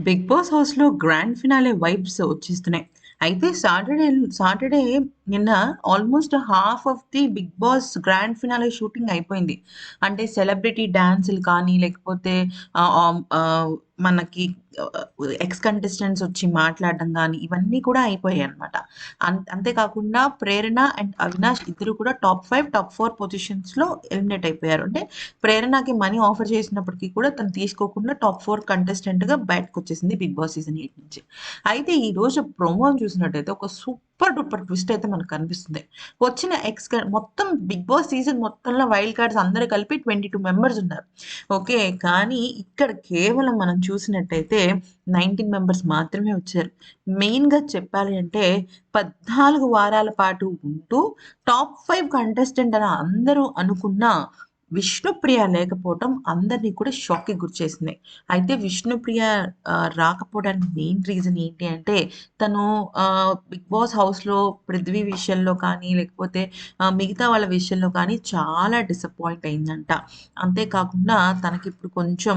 Big Boss హౌస్‌లో grand finale vibes వచ్చేస్తున్నాయి. అయితే సాటర్‌డే సాటర్‌డే నిన్న almost half of the Bigg Boss grand finale shooting అయిపోయింది. అంటే సెలబ్రిటీ డాన్సులు కానీ లేకపోతే మనకి ఎక్స్ కంటెస్టెంట్స్ వచ్చి మాట్లాడడం కానీ ఇవన్నీ కూడా అయిపోయాయి అనమాట అంతేకాకుండా ప్రేరణ అండ్ అవినాష్ ఇద్దరు కూడా టాప్ ఫైవ్ టాప్ ఫోర్ పొజిషన్స్‌లో ఎలిమినేట్ అయిపోయారు. అంటే ప్రేరణకి మనీ ఆఫర్ చేసినప్పటికీ కూడా తను తీసుకోకుండా టాప్ ఫోర్ కంటెస్టెంట్‌గా బయటకొచ్చేసింది బిగ్ బాస్ సీజన్ ఎయిట్ నుంచి. అయితే ఈరోజు ప్రోమోని చూసినట్టయితే ఒక సూపర్ డూపర్ ట్విస్ట్ అయితే మనకు కనిపిస్తుంది. వచ్చిన ఎక్స్ క మొత్తం బిగ్ బాస్ సీజన్ మొత్తంలో వైల్డ్ కార్డ్స్ అందరూ కలిపి 22 మెంబర్స్ ఉన్నారు. ఓకే. కానీ ఇక్కడ కేవలం మనం చూసినట్టయితే 19 మెంబర్స్ మాత్రమే వచ్చారు. మెయిన్‌గా చెప్పాలి అంటే 14 వారాల పాటు ఉంటూ టాప్ ఫైవ్ కంటెస్టెంట్ అని అందరూ అనుకున్న విష్ణుప్రియ లేకపోవటం అందరిని కూడా షాక్‌కి గురిచేసింది. అయితే విష్ణుప్రియ రాకపోవడానికి మెయిన్ రీజన్ ఏంటి అంటే తను బిగ్ బాస్ హౌస్‌లో పృథ్వీ విషయంలో కానీ లేకపోతే మిగతా వాళ్ళ విషయంలో కానీ చాలా డిసప్పాయింట్ అయిందంట. అంతేకాకుండా తనకి తనకిప్పుడు కొంచెం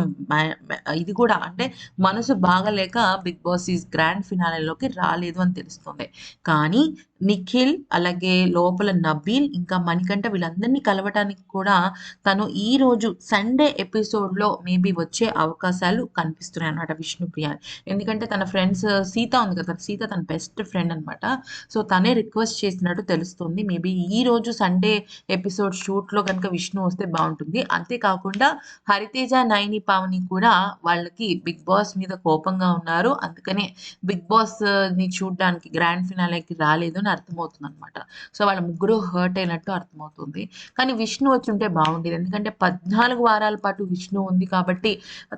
ఇది కూడా అంటే మనసు బాగాలేక బిగ్ బాస్ ఈజ్ గ్రాండ్ ఫినాలేలోకి రాలేదు అని తెలుస్తుంది. కానీ నిఖిల్ అలాగే లోపల నబీల్ ఇంకా మణికంఠ వీళ్ళందరినీ కలవటానికి కూడా తను ఈ రోజు సండే ఎపిసోడ్‌లో మేబీ వచ్చే అవకాశాలు కనిపిస్తున్నాయి అనమాట విష్ణుప్రియ. ఎందుకంటే తన ఫ్రెండ్స్ సీత ఉంది కదా! సీత తన బెస్ట్ ఫ్రెండ్ అన్నమాట. సో తనే రిక్వెస్ట్ చేసినట్టు తెలుస్తుంది. మేబీ రోజు సండే ఎపిసోడ్ షూట్‌లో గనుక విష్ణు వస్తే బాగుంటుంది అంతే కాకుండా హరితేజ, నైని, పావని కూడా వాళ్ళకి బిగ్ బాస్ మీద కోపంగా ఉన్నారు. అందుకనే బిగ్ బాస్‌ని చూడడానికి గ్రాండ్ ఫినాలేకి రాలేదు అని అర్థమవుతుందన్నమాట. సో వాళ్ళ ముగ్గురు హర్ట్ అయినట్టు అర్థమవుతుంది. కానీ విష్ణు వచ్చి ఉంటే బాగుండేది ఎందుకంటే 14 వారాల పాటు విష్ణు ఉంది కాబట్టి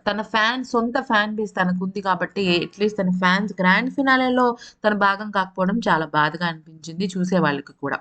తన ఫ్యాన్ సొంత ఫ్యాన్ బేస్ తనకుంది కాబట్టి అట్‌లీస్ట్ తన ఫ్యాన్స్ గ్రాండ్ ఫినాలేలో తన భాగం కాకపోవడం చాలా బాధగా అనిపించింది చూసే వాళ్ళకి కూడా.